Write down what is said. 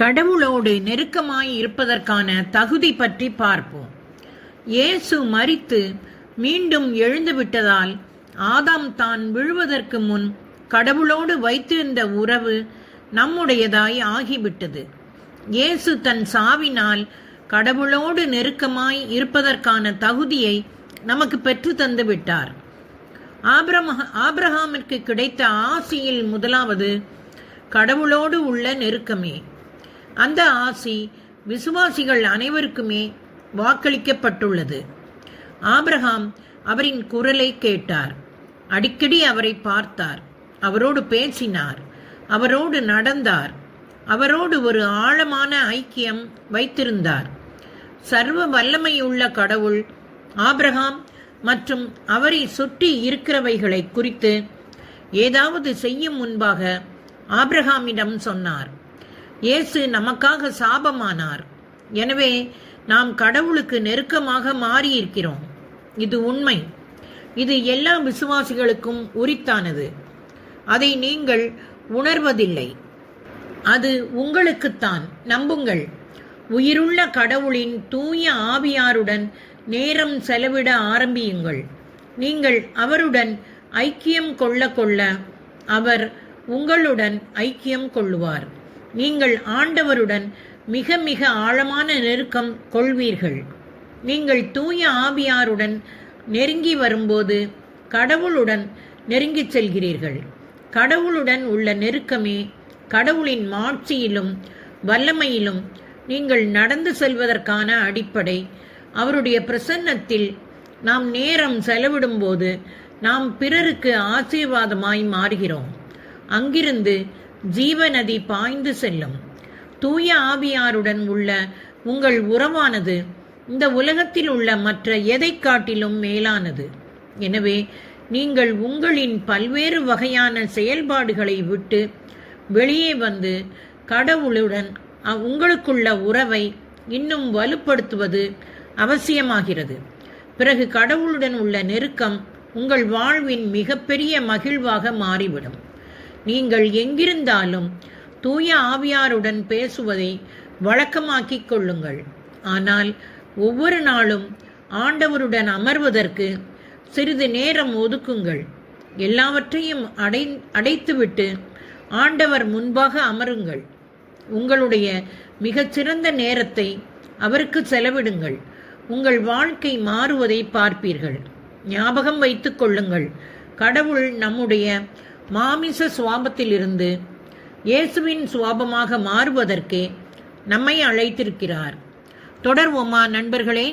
கடவுளோடு நெருக்கமாய் இருப்பதற்கான தகுதி பற்றி பார்ப்போம். இயேசு மரித்து மீண்டும் எழுந்து விட்டதால் ஆதாம் தான் விழுவதற்கு முன் கடவுளோடு வைத்திருந்த உறவு நம்முடையதாய் ஆகிவிட்டது. இயேசு தன் சாவினால் கடவுளோடு நெருக்கமாய் இருப்பதற்கான தகுதியை நமக்கு பெற்று தந்து விட்டார். ஆபிரம ஆபிரஹாமிற்கு கிடைத்த ஆசியில் முதலாவது கடவுளோடு உள்ள நெருக்கமே. அந்த ஆசி விசுவாசிகள் அனைவருக்குமே வாக்களிக்கப்பட்டுள்ளது. ஆபிரகாம் அவரின் குரலை கேட்டார். அடிக்கடி அவரை பார்த்தார். அவரோடு பேசினார். அவரோடு நடந்தார். அவரோடு ஒரு ஆழமான ஐக்கியம் வைத்திருந்தார். சர்வ வல்லமையுள்ள கடவுள் ஆபிரகாம் மற்றும் அவரை சுற்றி இருக்கிறவைகளை குறித்து ஏதாவது செய்யும் முன்பாக ஆபிரகாமிடம் சொன்னார். இயேசு நமக்காக சாபமானார். எனவே நாம் கடவுளுக்கு நெருக்கமாக மாறியிருக்கிறோம். இது உண்மை. இது எல்லா விசுவாசிகளுக்கும் உரித்தானது. அதை நீங்கள் உணர்வதில்லை. அது உங்களுக்குத்தான். நம்புங்கள். உயிருள்ள கடவுளின் தூய ஆவியாருடன் நேரம் செலவிட ஆரம்பியுங்கள். நீங்கள் அவருடன் ஐக்கியம் கொள்ள கொள்ள அவர் உங்களுடன் ஐக்கியம் கொள்ளுவார். நீங்கள் ஆண்டவருடன் மிக மிக ஆழமான நெருக்கம் கொள்வீர்கள். நீங்கள் தூய ஆவியாருடன் நெருங்கி வரும்போது கடவுளுடன் நெருங்கிச் செல்கிறீர்கள். கடவுளுடன் உள்ள நெருக்கமே கடவுளின் மாட்சியிலும் வல்லமையிலும் நீங்கள் நடந்து செல்வதற்கான அடிப்படை. அவருடைய பிரசன்னத்தில் நாம் நேரம் செலவிடும்போது நாம் பிறருக்கு ஆசீர்வாதமாய் மாறுகிறோம். அங்கிருந்து ஜீவநதி பாய்ந்து செல்லும். தூய ஆவியாருடன் உள்ள உங்கள் உறவானது இந்த உலகத்தில் உள்ள மற்ற எதை காட்டிலும் மேலானது. எனவே நீங்கள் உங்களின் பல்வேறு வகையான செயல்பாடுகளை விட்டு வெளியே வந்து கடவுளுடன் உங்களுக்குள்ள உறவை இன்னும் வலுப்படுத்துவது அவசியமாகிறது. பிறகு கடவுளுடன் உள்ள நெருக்கம் உங்கள் வாழ்வின் மிகப்பெரிய மகிழ்வாக மாறிவிடும். நீங்கள் எங்கிருந்தாலும் தூய ஆவியாருடன் பேசுவதை வழக்கமாக்கிக் கொள்ளுங்கள். ஆனால் ஒவ்வொரு நாளும் ஆண்டவருடன் அமர்வதற்கு சிறிது நேரம் ஒதுக்குங்கள். எல்லாவற்றையும் அடை அடைத்துவிட்டு ஆண்டவர் முன்பாக அமருங்கள். உங்களுடைய மிகச்சிறந்த நேரத்தை அவருக்கு செலவிடுங்கள். உங்கள் வாழ்க்கை மாறுவதை பார்ப்பீர்கள். ஞாபகம் வைத்துக் கொள்ளுங்கள். கடவுள் நம்முடைய மாமிச சுவாபத்திலிருந்து இயேசுவின் சுவாபமாக மாறுவதற்கே நம்மை அழைத்திருக்கிறார். தொடர்வோமா நண்பர்களே